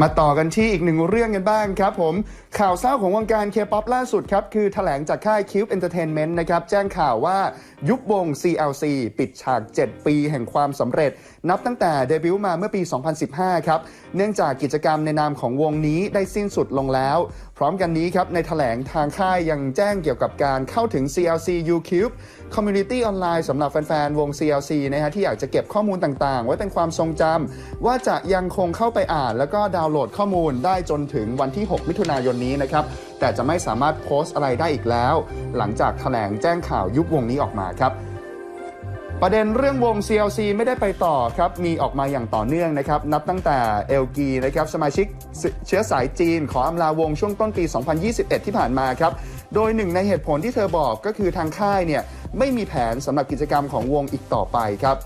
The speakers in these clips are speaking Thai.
มาต่อกันที่อีกหนึ่งเรื่องกันบ้างครับผม ข่าวเศร้าของวงการเคป๊อปล่าสุดครับ คือแถลงจากค่าย Cube Entertainment นะครับ แจ้งข่าวว่ายุบวง CLC ปิดฉาก 7 ปีแห่งความสำเร็จ นับตั้งแต่เดบิวต์มาเมื่อปี 2015 ครับ เนื่องจากกิจกรรมในนามของวงนี้ได้สิ้นสุดลงแล้ว พร้อมกันนี้ครับ ในแถลงทางค่ายยังแจ้งเกี่ยวกับการเข้าถึง CLC YouTube Community ออนไลน์สำหรับแฟนๆวง CLC นะฮะที่อยากจะเก็บข้อมูลต่างๆ ไว้เป็นความทรงจำว่าจะยังคงเข้าไปอ่าน แล้วก็ดาวน์โหลดข้อมูลได้จนถึงวันที่ 6 มิถุนายนนี้นะครับ แต่จะไม่สามารถโพสต์อะไรได้อีกแล้ว หลังจากแถลงแจ้งข่าวยุบวงนี้ออกมาครับประเด็นเรื่องวง CLC ไม่ได้ไปต่อครับ มีออกมาอย่างต่อเนื่องนะครับ นับตั้งแต่เอลกีนะครับ สมาชิกเชื้อสายจีน ขออำลาวงช่วงต้นปี 2021 ที่ผ่านมาครับ โดยหนึ่งในเหตุผลที่เธอบอกก็คือทางค่ายเนี่ย ไม่มีแผนสำหรับกิจกรรมของวงอีกต่อไปครับ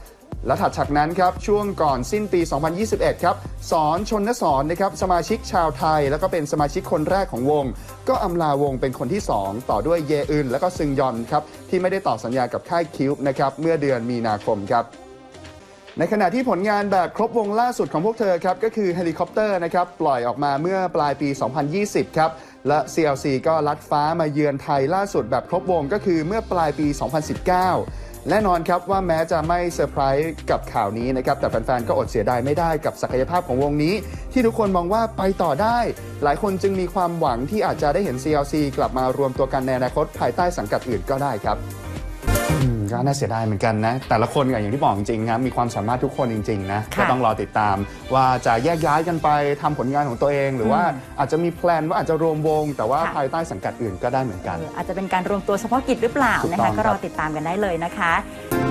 และถัดจากนั้นครับช่วงก่อนสิ้นปี 2021 ครับสอนชนสอนนะครับสมาชิกชาวไทย แล้วก็เป็นสมาชิกคนแรกของวง ก็อำลาวงเป็นคนที่ 2 ต่อด้วยเยอึนแล้วก็ซึงยอนครับที่ไม่ได้ต่อสัญญากับค่ายคิวบ์นะครับเมื่อเดือนมีนาคมครับในขณะที่ผลงานแบบครบวงล่าสุดของพวกเธอครับก็คือเฮลิคอปเตอร์นะครับปล่อยออกมาเมื่อปลายปี 2020 ครับและ CLC ก็ลัดฟ้ามาเยือนไทยล่าสุดแบบครบวงก็คือเมื่อปลายปี 2019 แน่นอนครับว่าแม้จะไม่เซอร์ไพรส์กับข่าวนี้นะครับ แต่แฟนๆ ก็อดเสียดายไม่ได้กับศักยภาพของวงนี้ ที่ทุกคนมองว่าไปต่อได้ หลายคนจึงมีความหวังที่อาจจะได้เห็น CLC กลับมารวมตัวกันในอนาคตภายใต้สังกัดอื่นก็ได้ครับ ก็น่าเสียดายเหมือนกันนะ แต่ละคนก็อย่างที่บอกจริงๆครับมีความสามารถทุกคนจริงๆนะค่ะก็ต้องรอติดตาม ว่าจะแยกย้ายกันไปทำผลงานของตัวเอง หรือว่าอาจจะมีแพลนว่าอาจจะรวมวง แต่ว่าค่ะภายใต้สังกัดอื่นก็ได้เหมือนกันเอออาจจะเป็นการรวมตัวเฉพาะกิจหรือเปล่าถูกนะต้อคะงก็รอครับติดตามกันได้เลยนะคะ